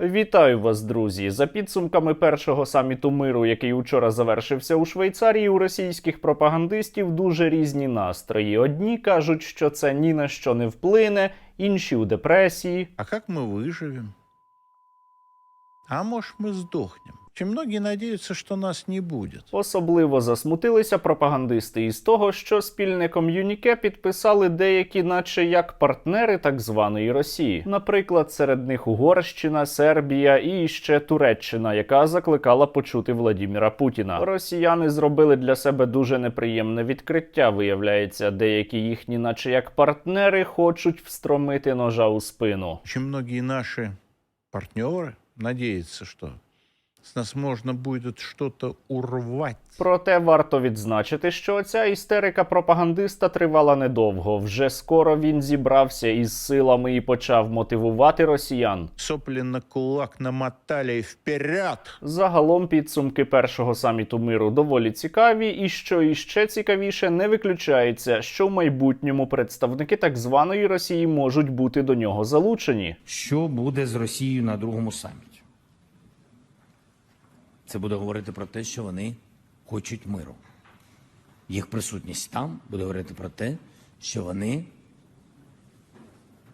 Вітаю вас, друзі! За підсумками першого саміту миру, який учора завершився у Швейцарії, у російських пропагандистів дуже різні настрої. Одні кажуть, що це ні на що не вплине, інші у депресії. А как мы выживем? А может, мы сдохнем? Чем многие надеются, что нас не будет. Особливо засмутилися пропагандисти із того, що спільне ком'юніке підписали деякі, наче як партнери так званої Росії. Наприклад, серед них Угорщина, Сербія і ще Туреччина, яка закликала почути Владіміра Путіна. Росіяни зробили для себе дуже неприємне відкриття. Виявляється, деякі їхні, наче як партнери, хочуть встромити ножа у спину. Очень многие наши партнеры надеются, что с нас можно будет что-то урвать. Проте варто відзначити, що ця істерика пропагандиста тривала недовго. Вже скоро він зібрався із силами і почав мотивувати росіян. Сопли на кулак намотали и вперед! Загалом підсумки першого саміту миру доволі цікаві, і що іще цікавіше, не виключається, що в майбутньому представники так званої Росії можуть бути до нього залучені. що буде з Росією на другому саміті. Це буде говорити про те, що вони хочуть миру. Їх присутність там буде говорити про те, що вони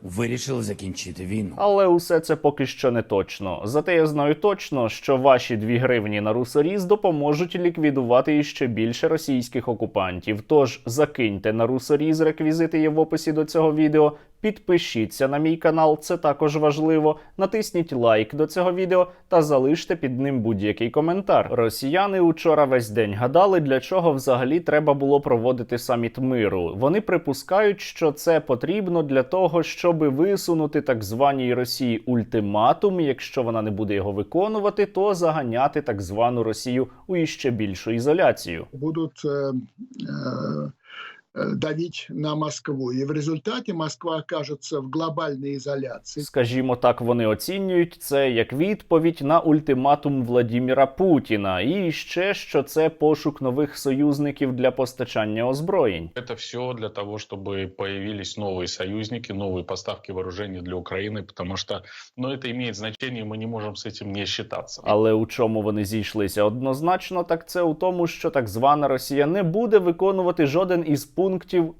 вирішили закінчити війну. Але усе це поки що не точно. Зате я знаю точно, що ваші дві гривні на русоріз допоможуть ліквідувати іще більше російських окупантів. Тож закиньте на русоріз, реквізити є в описі до цього відео. Підпишіться на мій канал, це також важливо. Натисніть лайк до цього відео та залиште під ним будь-який коментар. Росіяни учора весь день гадали, для чого взагалі треба було проводити саміт миру. Вони припускають, що це потрібно для того, щоб висунути так званій Росії ультиматум. і Якщо вона не буде його виконувати, то заганяти так звану Росію у іще більшу ізоляцію. будут э, э, э, давить на Москву. И в результате Москва окажется в глобальной изоляции. Скажімо так, вони оцінюють це як відповідь на ультиматум Владіміра Путіна, і ще що це пошук нових союзників для постачання озброєнь. Это все для того, чтобы появились новые союзники, новые поставки вооружений для Украины, потому что, ну, это имеет значение, мы не можем с этим не считаться. Але у чому вони зійшлися однозначно, так це у тому, що так звана Росія не буде виконувати жоден із пунктів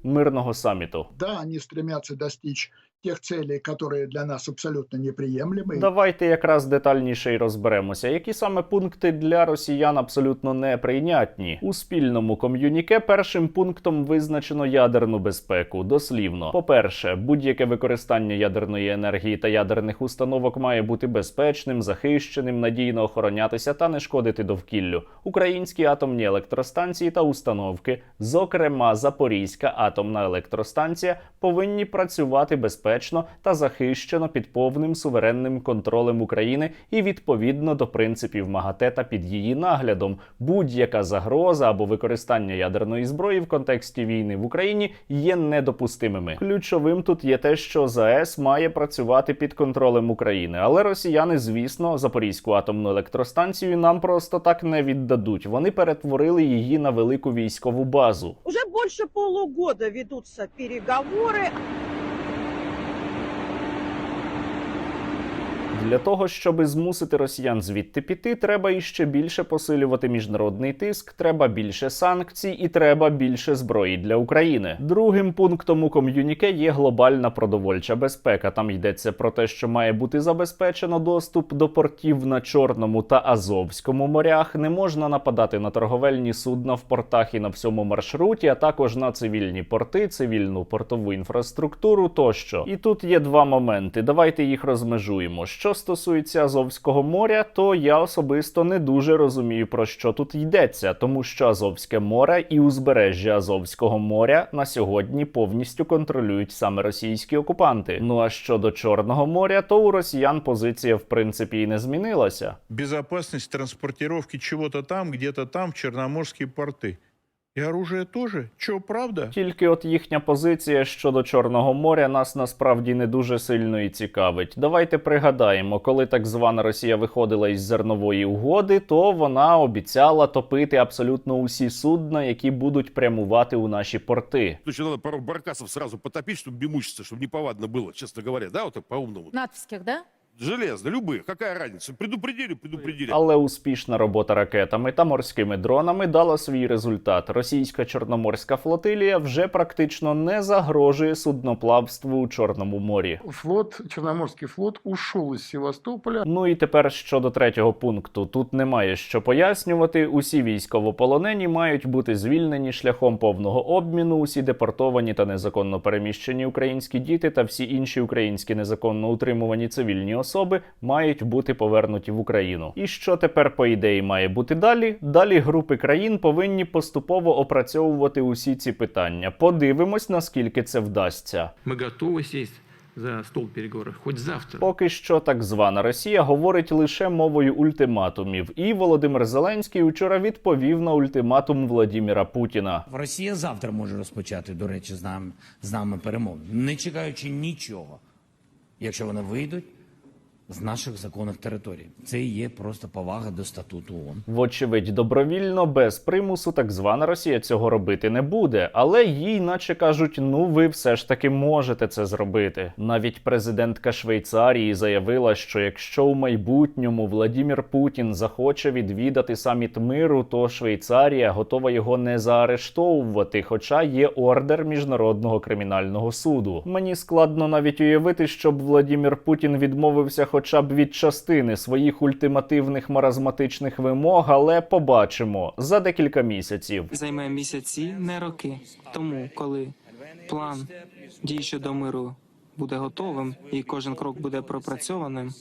мирного саміту. Да, они стремятся достичь тех целей, которые для нас абсолютно неприемлемы. Давайте якраз детальніше й розберемося, які саме пункти для росіян абсолютно неприйнятні. У спільному ком'юніке першим пунктом визначено ядерну безпеку. Дослівно, по-перше, будь-яке використання ядерної енергії та ядерних установок має бути безпечним, захищеним, надійно охоронятися та не шкодити довкіллю. Українські атомні електростанції та установки, зокрема Запорізька атомна електростанція, повинні працювати безпечно та захищено під повним суверенним контролем України і відповідно до принципів МАГАТЕ та під її наглядом. Будь-яка загроза або використання ядерної зброї в контексті війни в Україні є недопустимими. Ключовим тут є те, що ЗАЕС має працювати під контролем України, але росіяни, звісно, Запорізьку атомну електростанцію нам просто так не віддадуть. Вони перетворили її на велику військову базу. Уже больше полугода ведутся переговоры Для того, щоб змусити росіян звідти піти, треба іще більше посилювати міжнародний тиск, треба більше санкцій і треба більше зброї для України. Другим пунктом у ком'юніке є глобальна продовольча безпека. Там йдеться про те, що має бути забезпечено доступ до портів на Чорному та Азовському морях. Не можна нападати на торговельні судна в портах і на всьому маршруті, а також на цивільні порти, цивільну портову інфраструктуру тощо. І тут є два моменти. Давайте їх розмежуємо. Що стосується Азовського моря, то я особисто не дуже розумію про що тут йдеться, тому що Азовське море і узбережжя Азовського моря на сьогодні повністю контролюють саме російські окупанти. Ну а щодо Чорного моря, то у росіян позиція в принципі і не змінилася. Безопасность транспортировки чего-то там, где-то там, в Черноморские порты. И оружие тоже? Че, правда? Тільки от їхня позиція щодо Чорного моря нас насправді не дуже сильно і цікавить. Давайте пригадаємо, коли так звана Росія виходила із зернової угоди, то вона обіцяла топити абсолютно усі судна, які будуть прямувати у наші порти. То есть надо пару баркасов сразу потопить, чтобы не мучиться, чтобы неповадно было, честно говоря, да, вот так по-умному. натовских, да? Железно, любых, какая разница? Предупредили, предупредили. Але успішна робота ракетами та морськими дронами дала свій результат. Російська чорноморська флотилія вже практично не загрожує судноплавству у Чорному морі. Флот, Черноморский флот ушел из Севастополя. Ну і тепер щодо третього пункту. Тут немає що пояснювати. Усі військовополонені мають бути звільнені шляхом повного обміну. Усі депортовані та незаконно переміщені українські діти та всі інші українські незаконно утримувані цивільні особи мають бути повернуті в Україну. І що тепер по ідеї має бути далі? Далі групи країн повинні поступово опрацьовувати усі ці питання. Подивимось, наскільки це вдасться. Мы готовы сесть за стол переговоров хоть завтра. Поки що так звана Росія говорить лише мовою ультиматумів, і Володимир Зеленський учора відповів на ультиматум Владіміра Путіна. Росія завтра може розпочати, до речі, з нами, з нами перемовини, не чекаючи нічого, якщо вони вийдуть з наших законних територій. Це є просто повага до статуту ООН. Вочевидь, добровільно, без примусу, так звана Росія цього робити не буде, але їй, наче кажуть, ну ви все ж таки можете це зробити. Навіть президентка Швейцарії заявила, що якщо у майбутньому Владімір Путін захоче відвідати саміт миру, то Швейцарія готова його не заарештовувати, хоча є ордер міжнародного кримінального суду. Мені складно навіть уявити, щоб Владімір Путін відмовився хоча б від частини своїх ультимативних маразматичних вимог, але побачимо за декілька місяців. займе місяці, не роки. Тому, коли план дій щодо миру буде готовим і кожен крок буде пропрацьованим,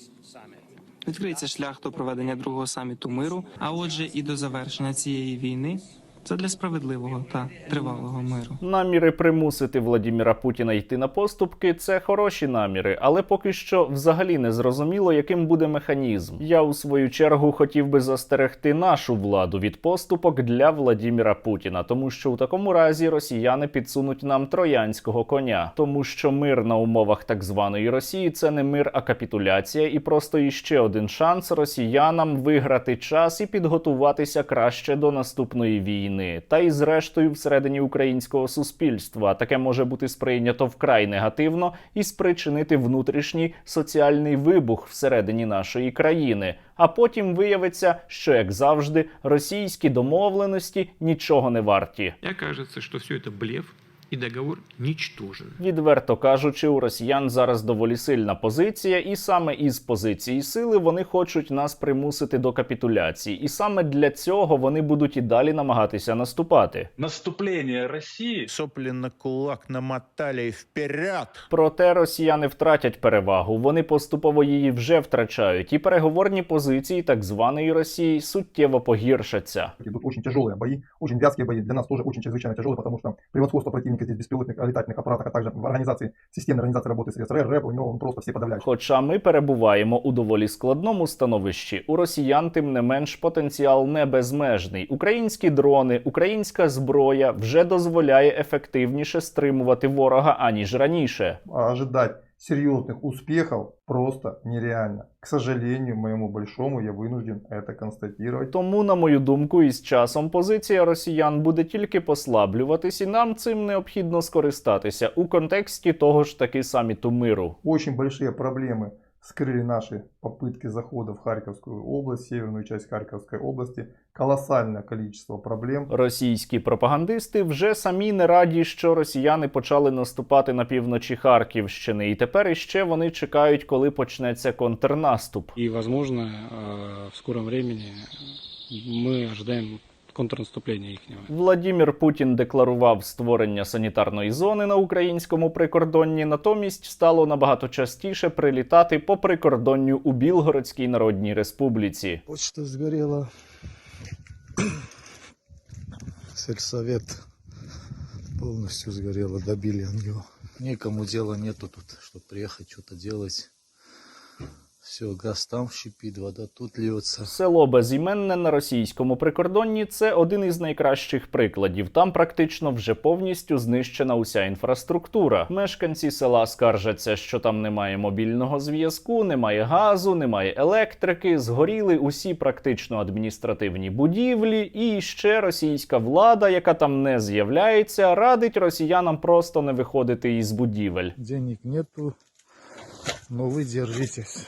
відкриється шлях до проведення другого саміту миру, а отже, і до завершення цієї війни. Це для справедливого та тривалого миру. Наміри примусити Владіміра Путіна йти на поступки це хороші наміри, але поки що взагалі не зрозуміло, яким буде механізм. Я у свою чергу хотів би застерегти нашу владу від поступок для Владіміра Путіна, тому що у такому разі росіяни підсунуть нам троянського коня, тому що мир на умовах так званої Росії це не мир, а капітуляція, і просто іще один шанс росіянам виграти час і підготуватися краще до наступної війни. Та й зрештою всередині українського суспільства таке може бути сприйнято вкрай негативно і спричинити внутрішній соціальний вибух всередині нашої країни. А потім виявиться, що як завжди, російські домовленості нічого не варті. Я кажеться, що все це блеф и договор ничтожен. Відверто кажучи, у росіян зараз доволі сильна позиція, і саме із позиції сили вони хочуть нас примусити до капітуляції, і саме для цього вони будуть і далі намагатися наступати. Наступление России Сопли на кулак намотали и вперед. Проте росіяни втратять перевагу. Вони поступово її вже втрачають, і переговорні позиції так званої Росії суттєво погіршаться. Идут очень тяжелые бои, очень вязкие бои. Для нас тоже очень чрезвычайно тяжелые, потому что превосходство противника здесь в беспилотных а, летательных аппаратах, а также в организации, системной организации работы средств РЭБ, РЭБ, у него он просто все подавляющий. Хоча ми перебуваємо у доволі складному становищі, у росіян тим не менш потенціал не безмежний. Українські дрони, українська зброя вже дозволяє ефективніше стримувати ворога аніж раніше. А ожидать серьезных успехов просто нереально. К сожалению, моему большому, я вынужден это констатировать. Тому, на мою думку, із часом позиція росіян буде тільки послаблюватись, і нам цим необхідно скористатися у контексті того ж таки саміту миру. Очень большие проблемы скрыли наши попытки захода в Харьковскую область, северную часть Харьковской области. Колоссальное количество проблем. Російські пропагандисти вже самі не раді, що росіяни почали наступати на півночі Харківщини, і тепер іще вони чекають, коли почнеться контрнаступ. І, можливо, в скором времени ми ожидаємо контрнаступлення їхнього. Владімір Путін декларував створення санітарної зони на українському прикордонні, натомість стало набагато частіше прилітати по прикордонню у Білгородській Народній Республіці. Почта сгорела. Сельсовет полностью сгорело, добили его. Никому дела нету тут, чтобы приехать что-то делать. Все, газ там щипит, вода тут льется. Село Безіменне на російському прикордонні це один із найкращих прикладів. Там практично вже повністю знищена уся інфраструктура. Мешканці села скаржаться, що там немає мобільного зв'язку, немає газу, немає електрики. Згоріли усі практично адміністративні будівлі, і ще російська влада, яка там не з'являється, радить росіянам просто не виходити із будівель. Денег нету, но вы держитесь.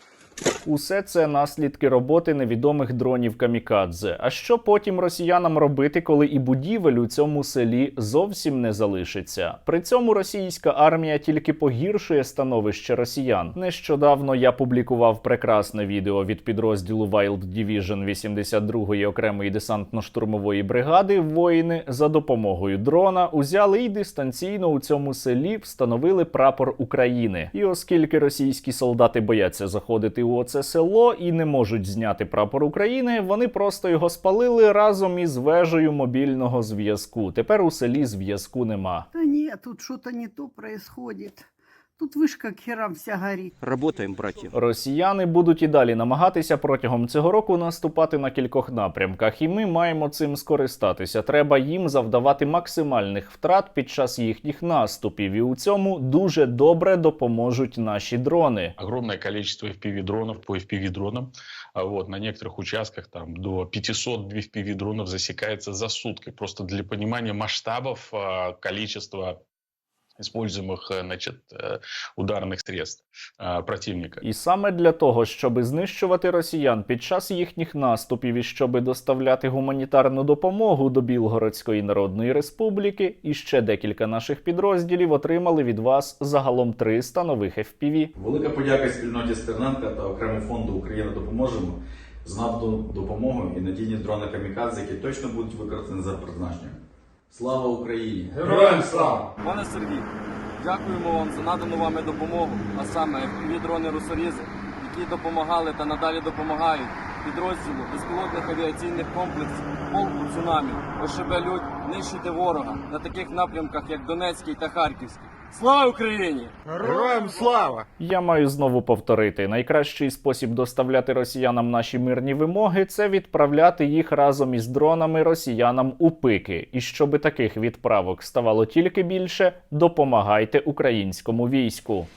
Усе це наслідки роботи невідомих дронів камікадзе. А що потім росіянам робити, коли і будівель у цьому селі зовсім не залишиться? При цьому російська армія тільки погіршує становище росіян. Нещодавно я публікував прекрасне відео від підрозділу Wild Division 82-ї окремої десантно-штурмової бригади. Воїни за допомогою дрона узяли і дистанційно у цьому селі встановили прапор України. І оскільки російські солдати бояться заходити у оце село і не можуть зняти прапор України, вони просто його спалили разом із вежею мобільного зв'язку. Тепер у селі зв'язку нема. Та ні, тут что-то не то происходит. Тут вышка к херам вся горит. Работаем, братья. Росіяни будуть і далі намагатися протягом цього року наступати на кількох напрямках, і ми маємо цим скористатися. Треба їм завдавати максимальних втрат під час їхніх наступів, і у цьому дуже добре допоможуть наші дрони. Огромное количество FPV-дронов по FPV-дронам. А Вот, на некоторых участках там до 500 FPV-дронов засекается за сутки. Просто для понимания масштабов количества используемых э, значит, э, ударных средств а, противника. І саме для того, щоб знищувати росіян під час їхніх наступів і щоб доставляти гуманітарну допомогу до Білгородської Народної Республіки, і ще декілька наших підрозділів отримали від вас загалом 300 нових FPV. Велика подяка спільноті Стерненка та окремо фонду Україна допоможемо за надану допомогу і надійні дрони камікадзе, які точно будуть використані за призначенням. Слава Україні! Героям слава! Пане Сергій, дякуємо вам за надану вами допомогу, а саме дрони русорізи, які допомагали та надалі допомагають підрозділу безпілотних авіаційних комплексів полку цунамі, ОШБ Людь нищити ворога на таких напрямках, як Донецький та Харківський. Слава Україні! Героям слава! Я маю знову повторити: найкращий спосіб доставляти росіянам наші мирні вимоги це відправляти їх разом із дронами росіянам у пики. І щоби таких відправок ставало тільки більше, допомагайте українському війську.